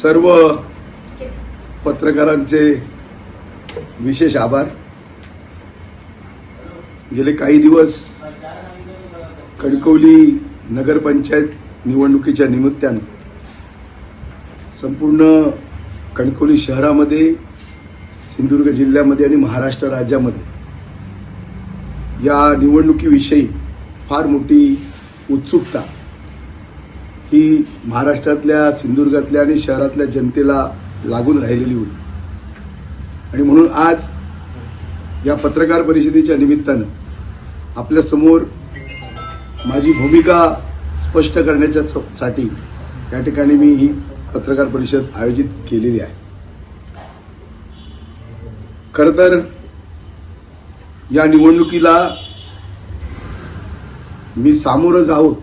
सर्व पत्रकारांचे विशेष आभार. गेले काही दिवस कणकवली नगरपंचायत निवडणुकीच्या निमित्तानं संपूर्ण कणकवली शहरामध्ये सिंधुदुर्ग जिल्ह्यामध्ये आणि महाराष्ट्र राज्यामध्ये या निवडणुकीविषयी फार मोठी उत्सुकता ही महाराष्ट्रातल्या सिंधुदुर्गातल्या आणि शहरातल्या जनतेला लागून राहिलेली होती. आणि म्हणून आज या पत्रकार परिषदेच्या निमित्तानं आपल्यासमोर माझी भूमिका स्पष्ट करण्याच्या साठी या ठिकाणी मी ही पत्रकार परिषद आयोजित केलेली आहे. खर तर या निवडणुकीला मी सामोरं जावं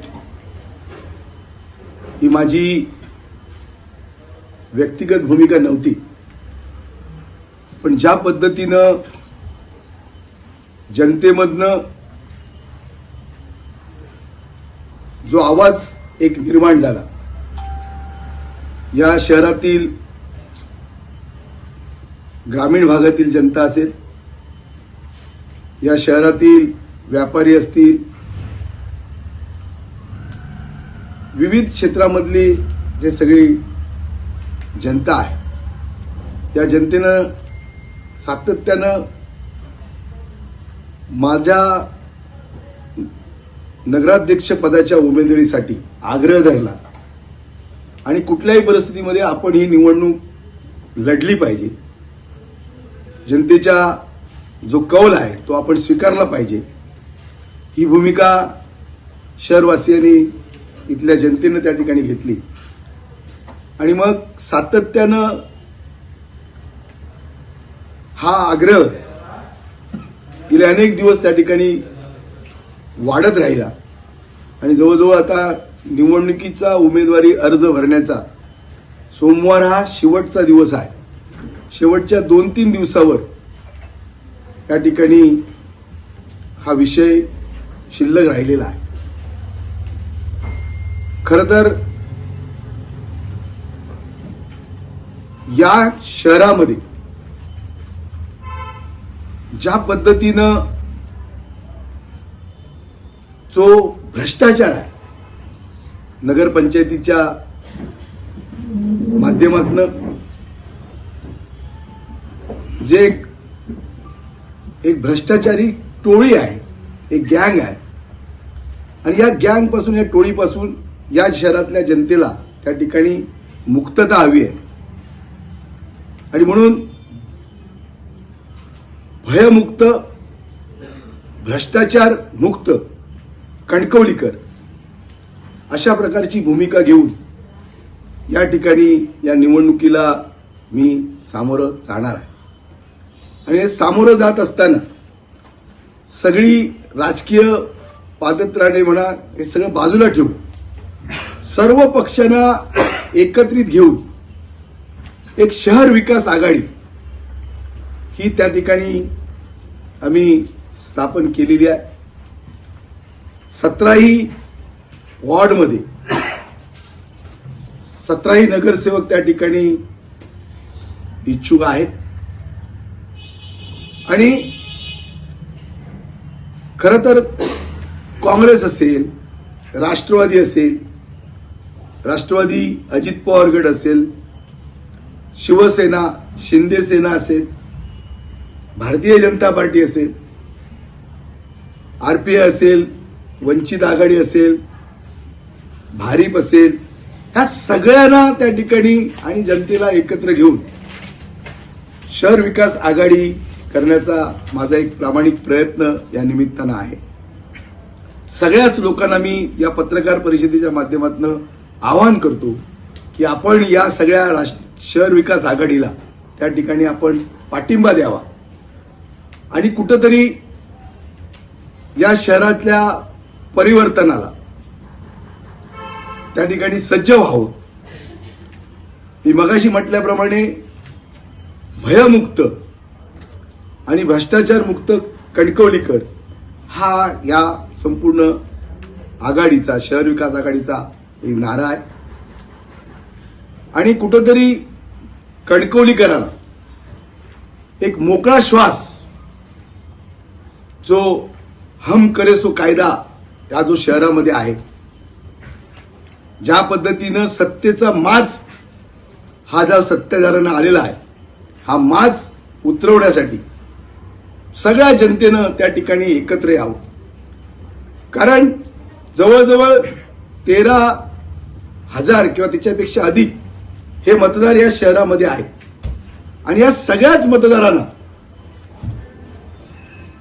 ही माझी व्यक्तिगत भूमिका नव्हती. पण ज्या पद्धतीनं जनतेमधनं जो आवाज एक निर्माण झाला. या शहरातील ग्रामीण भागातील जनता असेल या शहरातील व्यापारी असतील विविध क्षेत्रामधली जे सगळी जनता आहे त्या जनतेनं सातत्यानं माझ्या नगराध्यक्ष पदाच्या उमेदवारीसाठी आग्रह धरला. आणि कुठल्याही परिस्थितीमध्ये आपण ही निवडणूक लढली पाहिजे. जनतेच्या जो कौल आहे तो आपण स्वीकारला पाहिजे. ही भूमिका शहरवासियांनी इथल्या जनतेनं त्या ठिकाणी घेतली. आणि मग सातत्यानं हा आग्रह गेले अनेक दिवस त्या ठिकाणी वाढत राहिला. आणि जवळजवळ आता निवडणुकीचा उमेदवारी अर्ज भरण्याचा सोमवार हा शेवटचा दिवस आहे. शेवटच्या दोन तीन दिवसावर या ठिकाणी हा विषय शिल्लक राहिलेला आहे. खर तर या शहरामध्ये ज्या पद्धतीनं जो भ्रष्टाचार आहे नगरपंचायतीच्या माध्यमातनं जे एक एक भ्रष्टाचारी टोळी आहे एक गँग आहे आणि या गँगपासून या टोळीपासून या शहरातल्या जनतेला त्या ठिकाणी मुक्तता हवी आहे. आणि म्हणून भयमुक्त भ्रष्टाचार मुक्त कणकवलीकर अशा प्रकारची भूमिका घेऊन या ठिकाणी या निवडणुकीला मी सामोरं जाणार आहे. आणि हे सामोरं जात असताना सगळी राजकीय पादत्राणे म्हणा हे सगळं बाजूला ठेवून सर्व पक्षांना एकत्रित घेऊन एक शहर विकास आघाडी ही त्या ठिकाणी आम्ही स्थापन केलेली आहे. सतराही वॉर्डमध्ये सतराही नगरसेवक त्या ठिकाणी इच्छुक आहेत. आणि खर तर काँग्रेस असेल राष्ट्रवादी असेल राष्ट्रवादी अजित पवार गट असेल शिवसेना शिंदे सेना असेल भारतीय जनता पार्टी असेल आरपीआय असेल वंचित आघाडी असेल भारीप असेल ह्या सगळ्यांना त्या ठिकाणी आणि जनतेला एकत्र घेऊन शहर विकास आघाडी करण्याचा माझा एक प्रामाणिक प्रयत्न या निमित्तानं आहे. सगळ्याच लोकांना मी या पत्रकार परिषदेच्या माध्यमातून आवाहन करतो की आपण या सगळ्या राष्ट्र शहर विकास आघाडीला त्या ठिकाणी आपण पाठिंबा द्यावा. आणि कुठंतरी या शहरातल्या परिवर्तनाला. त्या ठिकाणी सज्ज व्हावं. मी मगाशी म्हटल्याप्रमाणे भयमुक्त आणि भ्रष्टाचार मुक्त कणकवलीकर हा या संपूर्ण आघाडीचा शहर विकास आघाडीचा एक नारा आहे. आणि कुठंतरी कणकवलीकरांना एक मोकळा श्वास जो हम करे सो कायदा या जो शहरामध्ये आहे ज्या पद्धतीनं सत्तेचा माज हा ज्या सत्ताधारांना आलेला आहे हा माज उतरवण्यासाठी सगळ्या जनतेनं त्या ठिकाणी एकत्र यावं. कारण जवळजवळ तेरा हजार किंवा त्याच्यापेक्षा अधिक हे मतदार या शहरामध्ये आहेत. आणि या सगळ्याच मतदारांना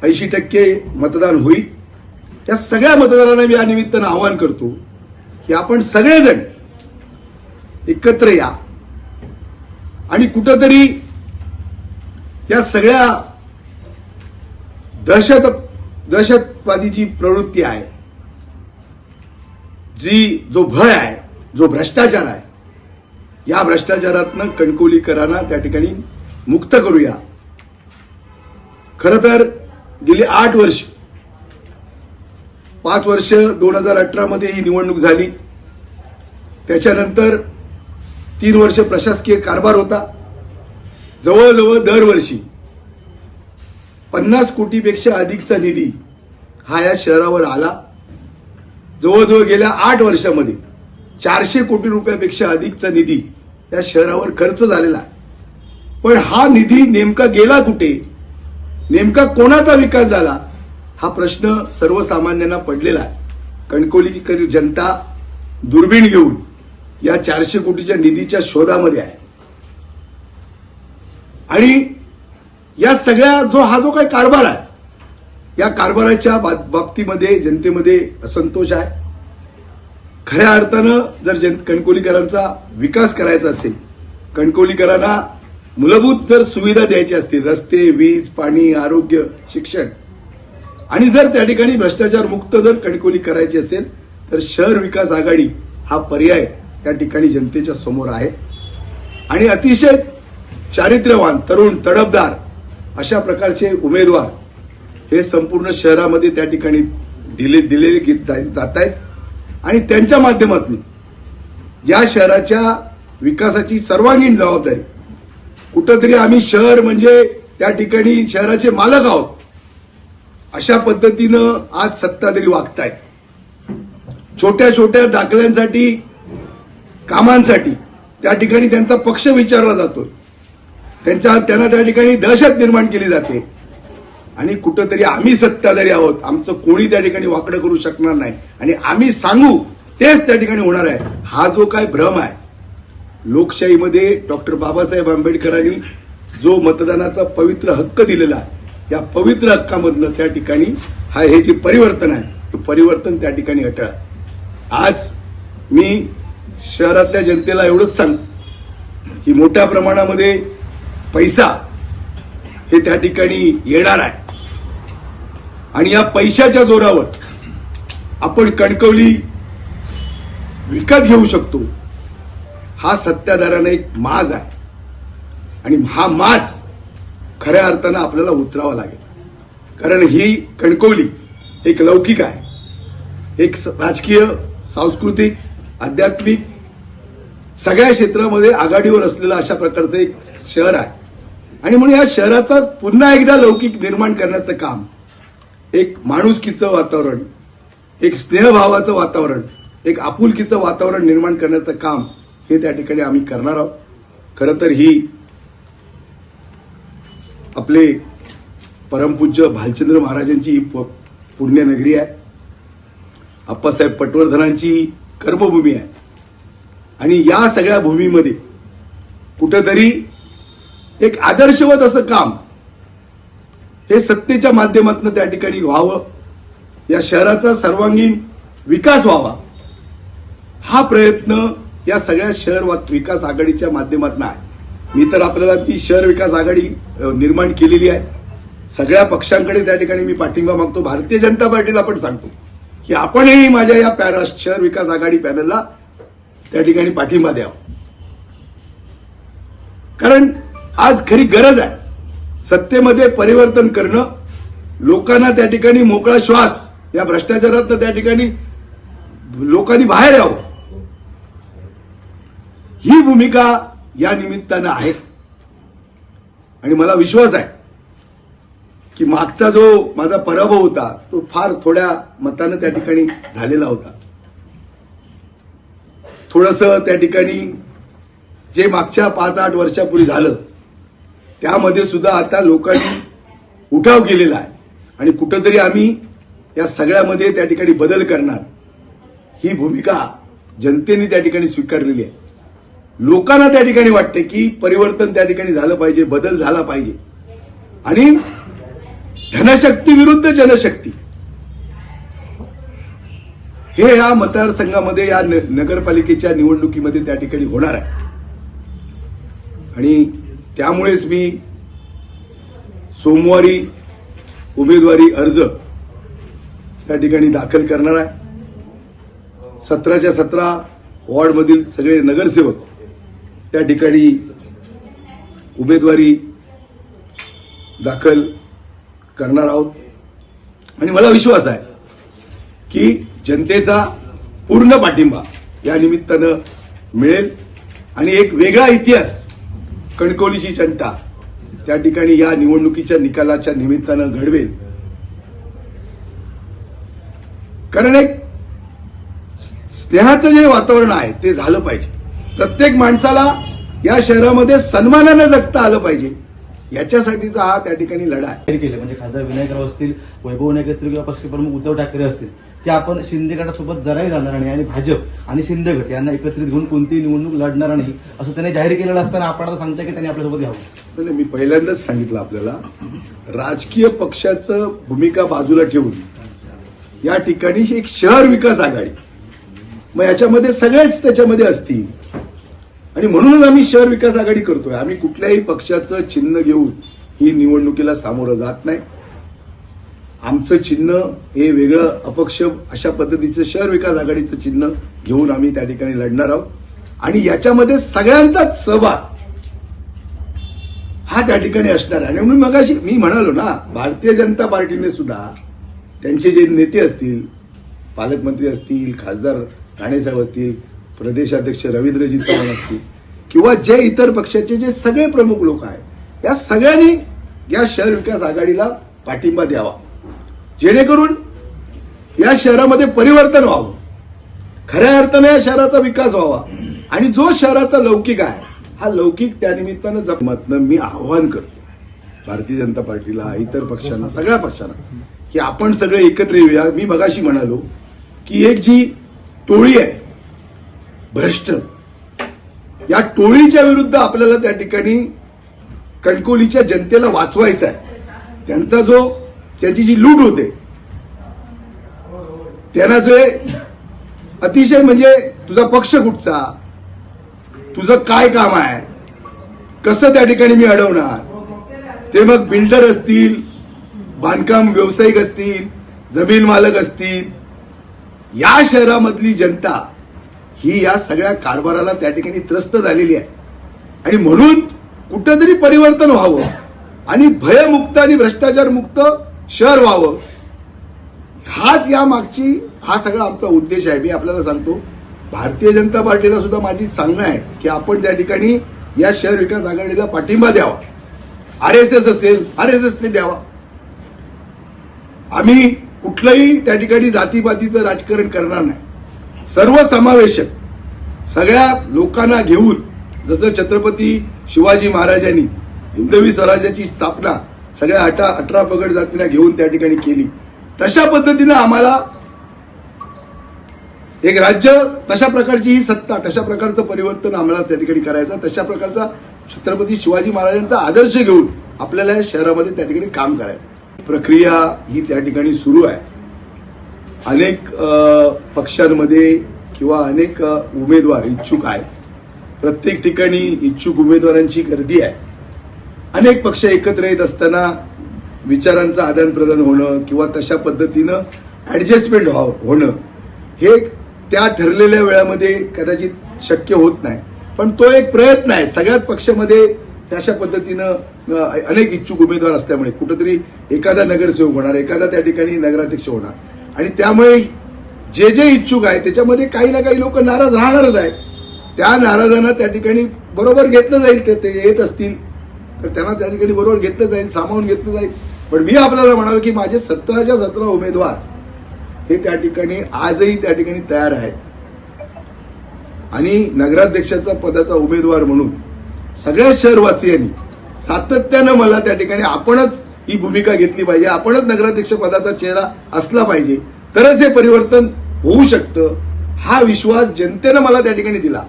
ऐंशी टक्के मतदान होईल. त्या सगळ्या मतदारांना मी या निमित्तानं आवाहन करतो की आपण सगळेजण एकत्र या. आणि कुठंतरी या सगळ्या दहशत दहशतवादीची प्रवृत्ती आहे. जी जो भय आहे जो भ्रष्टाचार आहे या भ्रष्टाचारातनं कणकवलीकरांना त्या ठिकाणी मुक्त करूया. खर तर गेली आठ वर्ष पाच वर्ष दोन हजार अठरामध्ये ही निवडणूक झाली. त्याच्यानंतर तीन वर्ष प्रशासकीय कारभार होता. जवळजवळ दरवर्षी पन्नास कोटीपेक्षा अधिकचा निधी हा या शहरावर आला. जवळजवळ गेल्या आठ वर्षामध्ये चारशे कोटी रुपयापेक्षा अधिकचा निधी या शहरावर खर्च झालेला आहे. पण हा निधी नेमका गेला कुठे? नेमका कोणाचा विकास झाला? हा प्रश्न सर्वसामान्यांना पडलेला आहे. कणकोलीकर जनता दुर्बीण घेऊन या चारशे कोटीच्या निधीच्या शोधामध्ये आहे. आणि या सगळ्या जो हा जो काही कारभार आहे या कारभाराच्या बाबतीमध्ये जनतेमध्ये असंतोष आहे. खऱ्या अर्थानं जर जन कणकोलीकरांचा विकास करायचा असेल कणकोलीकरांना मूलभूत जर सुविधा द्यायची असतील रस्ते वीज पाणी आरोग्य शिक्षण आणि जर त्या ठिकाणी भ्रष्टाचार मुक्त जर कणकोली करायची असेल तर शहर विकास आघाडी हा पर्याय त्या ठिकाणी जनतेच्या समोर आहे. आणि अतिशय चारित्र्यवान तरुण तडफदार अशा प्रकारचे उमेदवार हे संपूर्ण शहरामध्ये त्या ठिकाणी दिले दिलेले गे- जात आहेत आणि त्यांच्या माध्यमातून या शहराच्या विकासाची सर्वांगीण जबाबदारी. कुठंतरी आम्ही शहर म्हणजे त्या ठिकाणी शहराचे मालक आहोत. अशा पद्धतीनं आज सत्ताधारी वागतायत. छोट्या छोट्या दाखल्यांसाठी कामांसाठी त्या ठिकाणी त्यांचा पक्ष विचारला जातोय. त्यांच्या त्यांना त्या ठिकाणी दहशत निर्माण केली जाते. आणि कुठंतरी आम्ही सत्ताधारी आहोत आमचं कोणी त्या ठिकाणी वाकडं करू शकणार नाही. आणि आम्ही सांगू तेच त्या ठिकाणी होणार आहे. हा जो काय भ्रम आहे लोकशाहीमध्ये डॉक्टर बाबासाहेब आंबेडकरांनी जो मतदानाचा पवित्र हक्क दिलेला आहे या पवित्र हक्कामधनं त्या ठिकाणी हा हे जे परिवर्तन आहे ते परिवर्तन त्या ठिकाणी अटळ. आज मी शहरातल्या जनतेला एवढंच सांग की मोठ्या प्रमाणामध्ये पैसा हे त्या ठिकाणी येणार आहे. आणि या पैशाच्या जोरावर आपण कणकवली विकत घेऊ शकतो. हा सत्ताधाराने एक माज आहे. आणि हा माज खऱ्या अर्थानं आपल्याला उतरावं लागेल. कारण ही कणकवली एक लौकिक आहे. एक स- राजकीय सांस्कृतिक आध्यात्मिक सगळ्या क्षेत्रामध्ये आघाडीवर असलेलं अशा प्रकारचं एक शहर आहे. आणि म्हणून या शहराचा पुन्हा एकदा लौकिक निर्माण करण्याचं काम एक माणुसकीचं वातावरण एक स्नेहभावाचं वातावरण एक आपुलकीचं वातावरण निर्माण करण्याचं काम हे त्या ठिकाणी आम्ही करणार आहोत. खरं तर ही आपले परमपूज्य भालचंद्र महाराजांची प- पुण्यनगरी आहे. आप्पासाहेब पटवर्धनांची कर्मभूमी आहे. आणि या सगळ्या भूमीमध्ये कुठंतरी एक आदर्शवत असं काम हे सत्तेच्या माध्यमातून त्या ठिकाणी व्हावं. या शहराचा सर्वांगीण विकास व्हावा. हा प्रयत्न या सगळ्या शहर विकास आघाडीच्या माध्यमातून आहे. मी तर आपल्याला ती शहर विकास आघाडी निर्माण केलेली आहे. सगळ्या पक्षांकडे त्या ठिकाणी मी पाठिंबा मागतो. भारतीय जनता पार्टीला पण सांगतो की आपणही माझ्या या पॅरा शहर विकास आघाडी पॅनलला त्या ठिकाणी पाठिंबा द्यावा. कारण आज खरी गरज आहे. सत्तेमध्ये परिवर्तन करणं लोकांना त्या ठिकाणी मोकळा श्वास या भ्रष्टाचारात त्या ठिकाणी लोकांनी बाहेर यावं. ही भूमिका या निमित्तानं आहे. आणि मला विश्वास आहे की मागचा जो माझा पराभव होता तो फार थोड्या मतानं त्या ठिकाणी झालेला होता. थोडस त्या ठिकाणी जे मागच्या पाच आठ वर्षापूर्वी झालं त्यामध्ये सुद्धा आता लोकांनी उठाव केलेला आहे. आणि कुठंतरी आम्ही या सगळ्यामध्ये त्या ठिकाणी बदल करणार ही भूमिका जनतेने त्या ठिकाणी स्वीकारलेली आहे. लोकांना त्या ठिकाणी वाटते की परिवर्तन त्या ठिकाणी झालं पाहिजे बदल झाला पाहिजे. आणि धनशक्ती विरुद्ध जनशक्ती. हे या मतदारसंघामध्ये या नगरपालिकेच्या निवडणुकीमध्ये त्या ठिकाणी होणार आहे. आणि त्यामुळेच मी सोमवारी उमेदवारी अर्ज त्या ठिकाणी दाखल करणार आहे. सतराच्या सतरा वॉर्डमधील सगळे नगरसेवक त्या ठिकाणी उमेदवारी दाखल करणार आहोत. आणि मला विश्वास आहे की जनतेचा पूर्ण पाठिंबा या निमित्तानं मिळेल. आणि एक वेगळा इतिहास कणकवलीची जनता त्या ठिकाणी या निवडणुकीच्या निकालाच्या निमित्तानं घडवेल. कारण एक स्नेहाचं जे वातावरण आहे ते झालं पाहिजे. प्रत्येक माणसाला या शहरामध्ये सन्मानानं जगता आलं पाहिजे. याच्यासाठीचा हा त्या ठिकाणी लढा आहे. जाहीर केले. म्हणजे खासदार विनायकराव असतील वैभव नाईक असतील किंवा पक्षप्रमुख उद्धव ठाकरे असतील की आपण शिंदे गटासोबत जराही जाणार नाही. आणि भाजप आणि शिंदे गट यांना एकत्रित घेऊन कोणतीही निवडणूक लढणार नाही असं त्यांनी जाहीर केलेलं असताना आपण आता सांगताय की त्यांनी आपल्यासोबत घ्यावं. नाही, मी पहिल्यांदाच सांगितलं आपल्याला राजकीय पक्षाचं भूमिका बाजूला ठेवून या ठिकाणी एक शहर विकास आघाडी. मग याच्यामध्ये सगळेच त्याच्यामध्ये असतील. आणि म्हणूनच आम्ही शहर विकास आघाडी करतोय. आम्ही कुठल्याही पक्षाचं चिन्ह घेऊन ही निवडणुकीला सामोरं जात नाही. आमचं चिन्ह हे वेगळं अपक्ष अशा पद्धतीचं शहर विकास आघाडीचं चिन्ह घेऊन आम्ही त्या ठिकाणी लढणार आहोत. आणि याच्यामध्ये सगळ्यांचाच सहभाग हा त्या ठिकाणी असणार आहे. आणि म्हणून मगाशी मी म्हणालो ना भारतीय जनता पार्टीने सुद्धा त्यांचे जे नेते असतील पालकमंत्री असतील खासदार राणेसाहेब असतील प्रदेशाध्यक्ष रवींद्रजी चव्हाण असतील किंवा जे इतर पक्षाचे जे सगळे प्रमुख लोक आहेत या सगळ्यांनी या शहर विकास आघाडीला पाठिंबा द्यावा. जेणेकरून या शहरामध्ये परिवर्तन व्हावं. खऱ्या अर्थाने या शहराचा विकास व्हावा. आणि जो शहराचा लौकिक आहे हा लौकिक त्यानिमित्तानं जपमातनं मी आव्हान करतो. भारतीय जनता पार्टीला इतर पक्षांना सगळ्या पक्षांना की आपण सगळे एकत्र येऊया. मी मगाशी म्हणालो की एक जी टोळी आहे भ्रष्ट. या टोळीच्या विरुद्ध आपल्याला त्या ठिकाणी कणकोलीच्या जनतेला वाचवायचं आहे त्यांचा जो त्याची जी लूट होते त्यांना जे अतिशय म्हणजे तुझा पक्ष कुठचा तुझं काय काम आहे कसं त्या ठिकाणी मी अडवणार ते मग बिल्डर असतील बांधकाम व्यावसायिक असतील जमीन मालक असतील या शहरामधली जनता ही या सगळ्या कारभाराला त्या ठिकाणी त्रस्त झालेली आहे. आणि म्हणून कुठंतरी परिवर्तन व्हावं आणि भयमुक्त आणि भ्रष्टाचार मुक्त शहर व्हावं. हाच या मागची हा सगळा आमचा उद्देश आहे. मी आपल्याला सांगतो भारतीय जनता पार्टीला सुद्धा माझी सांगणं आहे की आपण त्या ठिकाणी या शहर विकास आघाडीला पाठिंबा द्यावा. आर एस एस असेल आर एस एसने द्यावा. आम्ही कुठलंही त्या ठिकाणी जातीपातीचं राजकारण करणार नाही. सर्वसमावेशक सगळ्या लोकांना घेऊन जसं छत्रपती शिवाजी महाराजांनी हिंदवी स्वराज्याची स्थापना सगळ्या अठरा अठरा पगड जातीला घेऊन त्या ठिकाणी केली. तशा पद्धतीनं आम्हाला एक राज्य तशा प्रकारची ही सत्ता तशा प्रकारचं परिवर्तन आम्हाला त्या ठिकाणी करायचं तशा प्रकारचा छत्रपती शिवाजी महाराजांचा आदर्श घेऊन आपल्याला या शहरामध्ये त्या ठिकाणी काम करायचं. प्रक्रिया ही त्या ठिकाणी सुरू आहे. अनेक पक्षांमध्ये किंवा अनेक उमेदवार इच्छुक आहेत. प्रत्येक ठिकाणी इच्छुक उमेदवारांची गर्दी आहे. अनेक पक्ष एकत्र येत असताना विचारांचं आदान प्रदान होणं किंवा तशा पद्धतीनं ऍडजस्टमेंट हो-, होणं हे त्या ठरलेल्या वेळामध्ये कदाचित शक्य होत नाही. पण तो एक प्रयत्न आहे. सगळ्याच पक्षामध्ये अशा पद्धतीनं अनेक इच्छुक उमेदवार असल्यामुळे कुठंतरी एखादा नगरसेवक होणार एखादा त्या ठिकाणी नगराध्यक्ष होणार. आणि त्यामुळे जे जे इच्छुक आहे त्याच्यामध्ये काही ना काही लोक नाराज राहणारच आहे त्या नाराजांना त्या ठिकाणी बरोबर घेतलं जाईल ते ते येत असतील. तर त्यांना त्या ठिकाणी बरोबर घेतलं जाईल सामावून घेतलं जाईल. पण मी आपल्याला म्हणालो की माझे सतराच्या सतरा उमेदवार हे त्या ठिकाणी आजही त्या ठिकाणी तयार आहेत. आणि नगराध्यक्षाचा पदाचा उमेदवार म्हणून सगळ्या शहरवासियांनी सातत्यानं मला त्या ठिकाणी आपणच ही भूमिका घेतली पाहिजे. आपणच नगराध्यक्ष पदाचा चेहरा असला पाहिजे. तरच हे परिवर्तन होऊ शकतं. हा विश्वास जनतेनं मला त्या ठिकाणी दिला.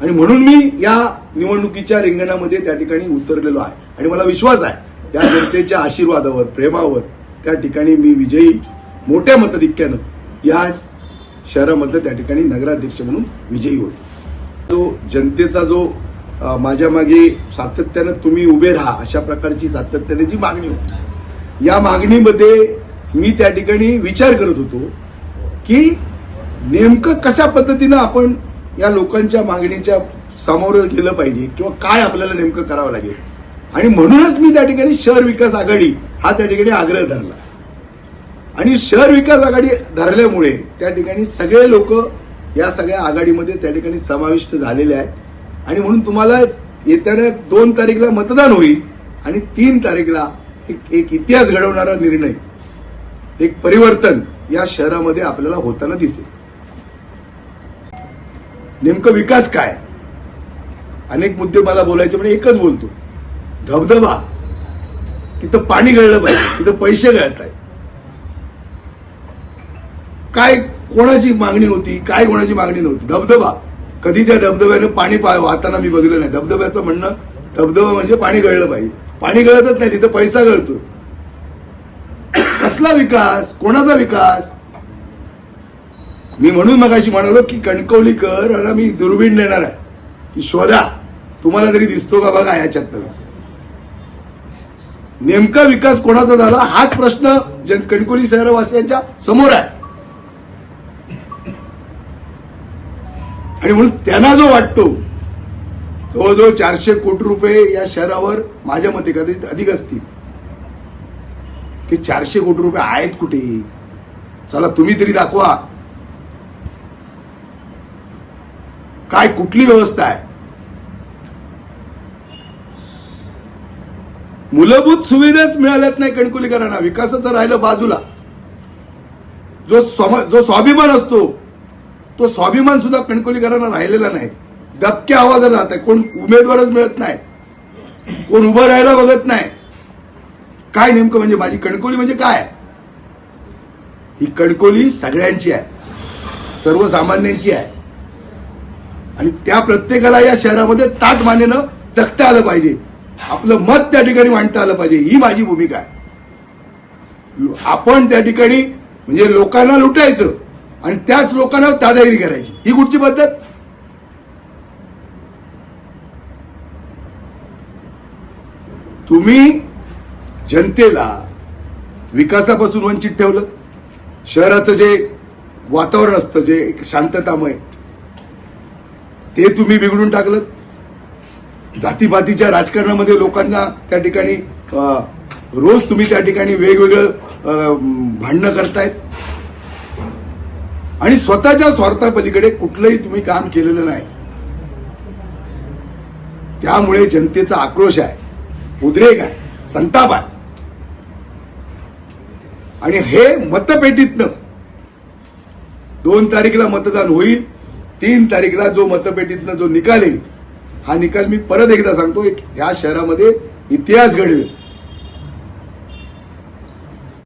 आणि म्हणून मी या निवडणुकीच्या रिंगणामध्ये त्या ठिकाणी उतरलेलो आहे. आणि मला विश्वास आहे या जनतेच्या आशीर्वादावर प्रेमावर त्या ठिकाणी मी विजयी मोठ्या मतधिक्यानं या शहरामध्ये त्या ठिकाणी नगराध्यक्ष म्हणून विजयी होईल. जो जनतेचा जो माझ्या मागे सातत्यानं तुम्ही उभे राहा अशा प्रकारची सातत्याने जी मागणी होती. या मागणीमध्ये मी त्या ठिकाणी विचार करत होतो की नेमकं कशा पद्धतीनं आपण या लोकांच्या मागणीच्या सामोरं गेलं पाहिजे किंवा काय आपल्याला नेमकं करावं लागेल. आणि म्हणूनच मी त्या ठिकाणी शहर विकास आघाडी हा त्या ठिकाणी आग्रह धरला. आणि शहर विकास आघाडी धरल्यामुळे त्या ठिकाणी सगळे लोक या सगळ्या आघाडीमध्ये त्या ठिकाणी समाविष्ट झालेले आहेत. आणि म्हणून तुम्हाला येत्या दोन तारीखला मतदान होईल आणि तीन तारीखला एक एक इतिहास घडवणारा निर्णय एक परिवर्तन या शहरामध्ये आपल्याला होताना दिसेल. नेमकं विकास काय? अनेक मुद्दे मला बोलायचे म्हणजे एकच बोलतो. धबधबा. तिथं पाणी गळलं पाहिजे तिथं पैसे गळत आहे काय कोणाची मागणी होती काय कोणाची मागणी नव्हती? धबधबा. कधी त्या धबधब्यानं पाणी वाहताना मी बघितलं नाही. धबधब्याचं म्हणणं धबधबा म्हणजे पाणी गळलं पाहिजे पाणी गळतच नाही तिथं पैसा गळतो कसला विकास? कोणाचा विकास? मी म्हणून मगाशी म्हणालो की कणकवलीकर आणि मी दुर्बीण देणार आहे. की शोधा. तुम्हाला तरी दिसतो का बघा याच्यात नेमका विकास कोणाचा झाला? हाच प्रश्न जन कणकोली शहरवासियांच्या समोर आहे. आणि म्हणून त्यांना जो वाटतो जवळजवळ चारशे कोटी रुपये या शहरावर माझ्या मते कदाचित अधिक असतील. ते चारशे कोटी रुपये आहेत कुठे? चला तुम्ही तरी दाखवा. काय कुठली व्यवस्था आहे? मूलभूत सुविधाच मिळाल्यात नाही कणकुलीकरांना. विकासाचं राहिलं बाजूला. जो सम- जो स्वाभिमान असतो तो स्वाभिमान सुद्धा कणकोलीकरांना राहिलेला नाही. दबक्या आवाजात राहत आहे कोण उमेदवारच मिळत नाही. कोण उभं राहायला बघत नाही. काय नेमकं म्हणजे माझी कणकोली म्हणजे काय? ही कणकोली सगळ्यांची आहे. सर्वसामान्यांची आहे. आणि त्या प्रत्येकाला या शहरामध्ये ताट मानेनं जगता आलं पाहिजे. आपलं मत त्या ठिकाणी मांडता आलं पाहिजे. ही माझी भूमिका आहे. आपण त्या ठिकाणी म्हणजे लोकांना लुटायचं. आणि त्याच लोकांना दादागिरी करायची. ही कुठची पद्धत? तुम्ही जनतेला विकासापासून वंचित ठेवलं. शहराचं जे वातावरण असतं जे एक शांततामय ते तुम्ही बिघडून टाकलं. जातीपातीच्या राजकारणामध्ये लोकांना त्या ठिकाणी रोज तुम्ही त्या ठिकाणी वेगवेगळं भांडणं करतायत. आणि स्वतःच्या स्वार्थापलीकडे कुठलंही तुम्ही काम केलेलं नाही. त्यामुळे जनतेचा आक्रोश आहे उद्रेक आहे संताप आहे. आणि हे मतपेटीतनं दोन तारीखला मतदान होईल तीन तारीखला जो मतपेटीतनं जो निकाल येईल हा निकाल मी परत एकदा सांगतो ह्या शहरामध्ये इतिहास घडवेल.